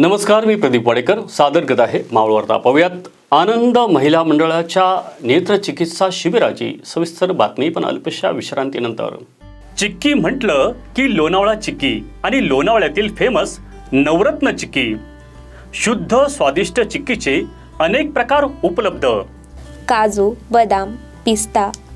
नमस्कार मी प्रदीप वाडेकर. सादर करत आहे मावळवार्ता पाहूयात. आनंद महिला मंडळाच्या नेत्रचिकित्सा शिबिराची सविस्तर बातमी पण अल्पशा विश्रांतीनंतर. चिक्की म्हटलं की लोणावळा चिक्की आणि लोणावळ्यातील फेमस नवरत्न चिक्की. शुद्ध स्वादिष्ट चिक्कीचे अनेक प्रकार उपलब्ध. काजू बदाम पिस्ता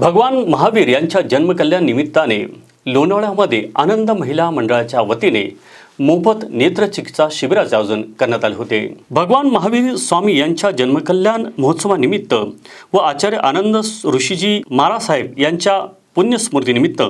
भगवान महावीर यांच्या जन्मकल्याण निमित्ताने लोणावळ्यामध्ये आनंद महिला मंडळाच्या वतीने मोफत नेत्रचिकित्सा शिबिराचे आयोजन करण्यात आले होते. भगवान महावीर स्वामी यांच्या जन्मकल्याण महोत्सवानिमित्त व आचार्य आनंद ऋषीजी मारासाहेब यांच्या पुण्यस्मृतीनिमित्त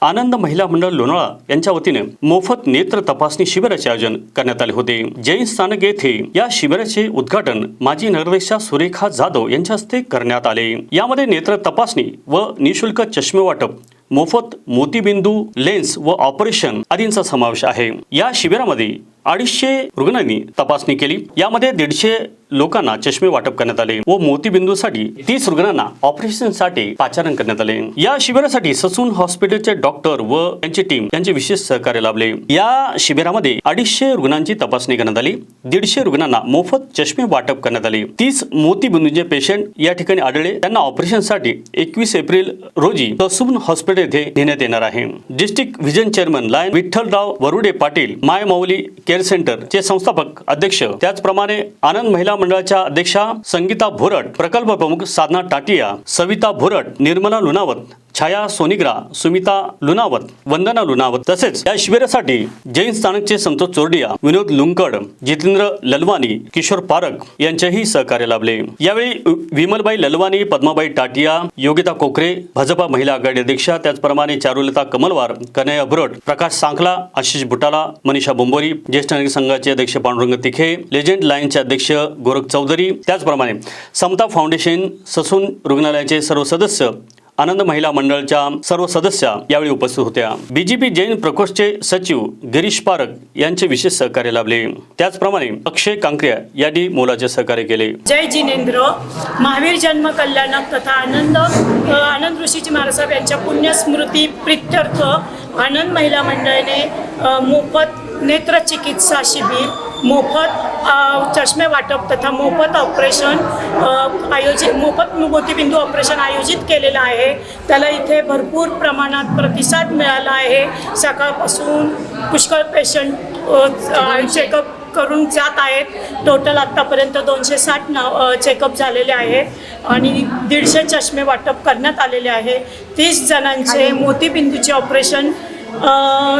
आनंद महिला मंडळ लोणाळा यांच्या वतीने मोफत नेत्र तपासणी शिबिराचे आयोजन करण्यात आले होते. जैन स्थानक येथे या शिबिराचे उद्घाटन माजी नगरदेशा सुरेखा जाधव यांच्या हस्ते करण्यात आले. यामध्ये नेत्र तपासणी व निशुल्क चष्मे वाटप मोफत मोतीबिंदू लेन्स व ऑपरेशन आदींचा समावेश आहे. या शिबिरामध्ये अडीचशे रुग्णांनी तपासणी केली. यामध्ये दीडशे लोकांना चष्मे वाटप करण्यात आले व मोतीबिंदूसाठी तीस रुग्णांना ऑपरेशनसाठी पाचारण करण्यात आले. या शिबिरासाठी ससून हॉस्पिटलचे डॉक्टर व त्यांची टीम यांचे विशेष सहकार्य लाभले. या शिबिरामध्ये अडीचशे रुग्णांची तपासणी करण्यात आली. दीडशे रुग्णांना मोफत चष्मे वाटप करण्यात आले. तीस मोतीबिंदूचे पेशंट या ठिकाणी आढळले. त्यांना ऑपरेशनसाठी एकवीस एप्रिल रोजी ससून हॉस्पिटल येथे नेण्यात येणार आहे. District vision chairman lion Vitthalrao Varude Patil my Mauli care centre चे संस्थापक अध्यक्ष त्याचप्रमाणे आनंद महिला मंडळाच्या अध्यक्षा संगीता भोरट प्रकल्प प्रमुख साधना टाटिया सविता भोरट निर्मला लुनावत छाया सोनिग्रा सुमिता लुनावत वंदना लुनावत तसेच या शिबिरासाठी जैन स्थानकचे संतोष चोरडिया विनोद लुंकड जितेंद्र ललवानी किशोर पारक यांचेही सहकार्य लाभले. यावेळी विमलबाई ललवानी पद्माबाई टाटिया योगिता कोकरे भाजपा महिला आघाडी अध्यक्षा त्याचप्रमाणे चारुलता कमलवार कन्हैया भुरट प्रकाश सांखला आशिष बुटाला मनीषा बोंबोरी ज्येष्ठ नागरिक संघाचे अध्यक्ष पांडुरंग तिखे लेजेंड लाईनचे अध्यक्ष गोरख चौधरी त्याचप्रमाणे समता फाउंडेशन ससून रुग्णालयाचे सर्व सदस्य आनंद महिला मंडळच्या सर्व सदस्य यावेळी उपस्थित होत्या. बीजेपी जैन प्रकोष्ठचे सचिव गिरीश पारक यांचे विशेष सहकार्य लाभले. त्याचप्रमाणे अक्षय कांक्रिया यांनी मोलाचे सहकार्य केले. जय जिनेंद्र. महावीर जन्म कल्याणक तथा आनंद आनंद ऋषीजी महाराज यांच्या पुण्यस्मृती प्रित्यर्थ आनंद महिला मंडळाने मोफत नेत्रचिकित्सा शिबिर मोफत चष्मे वाटप तथा मोफत ऑपरेशन आयोजित मोफत मोतीबिंदू ऑपरेशन आयोजित केलेलं आहे. त्याला इथे भरपूर प्रमाणात प्रतिसाद मिळाला आहे. सकाळपासून पुष्कळ पेशंट चेकअप करून जात आहेत. टोटल आत्तापर्यंत दोनशे साठ नाव चेकअप झालेले आहेत आणि दीडशे चष्मे वाटप करण्यात आलेले आहे. तीस जणांचे मोतीबिंदूचे ऑपरेशन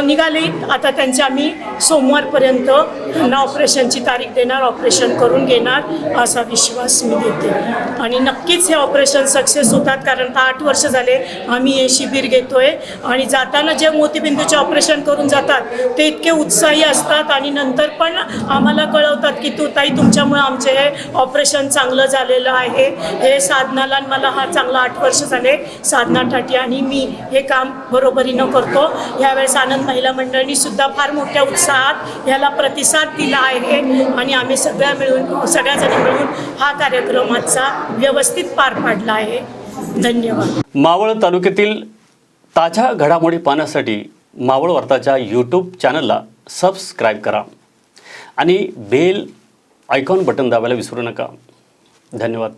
निघाले. आता त्यांचे आम्ही सोमवारपर्यंत त्यांना ऑपरेशनची तारीख देणार ऑपरेशन करून घेणार असा विश्वास मी देते. आणि नक्कीच हे ऑपरेशन सक्सेस होतात कारण आता आठ वर्ष झाले आम्ही हे शिबिर घेतोय आणि जाताना जे मोतीबिंदूचे ऑपरेशन करून जातात ते इतके उत्साही असतात आणि नंतर पण आम्हाला कळवतात की तू ताई तुमच्यामुळे आमचे हे ऑपरेशन चांगलं झालेलं आहे. हे साधनाला मला हा चांगला आठ वर्ष झाले साधना ठाटी आणि मी हे काम बरोबरीनं करतो. त्यावेळेस आनंद महिला मंडळांनी सुद्धा फार मोठ्या उत्साहात ह्याला प्रतिसाद दिला आहे. आणि आम्ही सगळ्या मिळून सगळ्याजणी मिळून हा कार्यक्रम आजचा व्यवस्थित पार पाडला आहे. धन्यवाद. मावळ तालुक्यातील ताज्या घडामोडी पाहण्यासाठी मावळ वार्ताच्या यूट्यूब चॅनलला सबस्क्राईब करा. आणि बेल आयकॉन बटन दाबायला विसरू नका. धन्यवाद.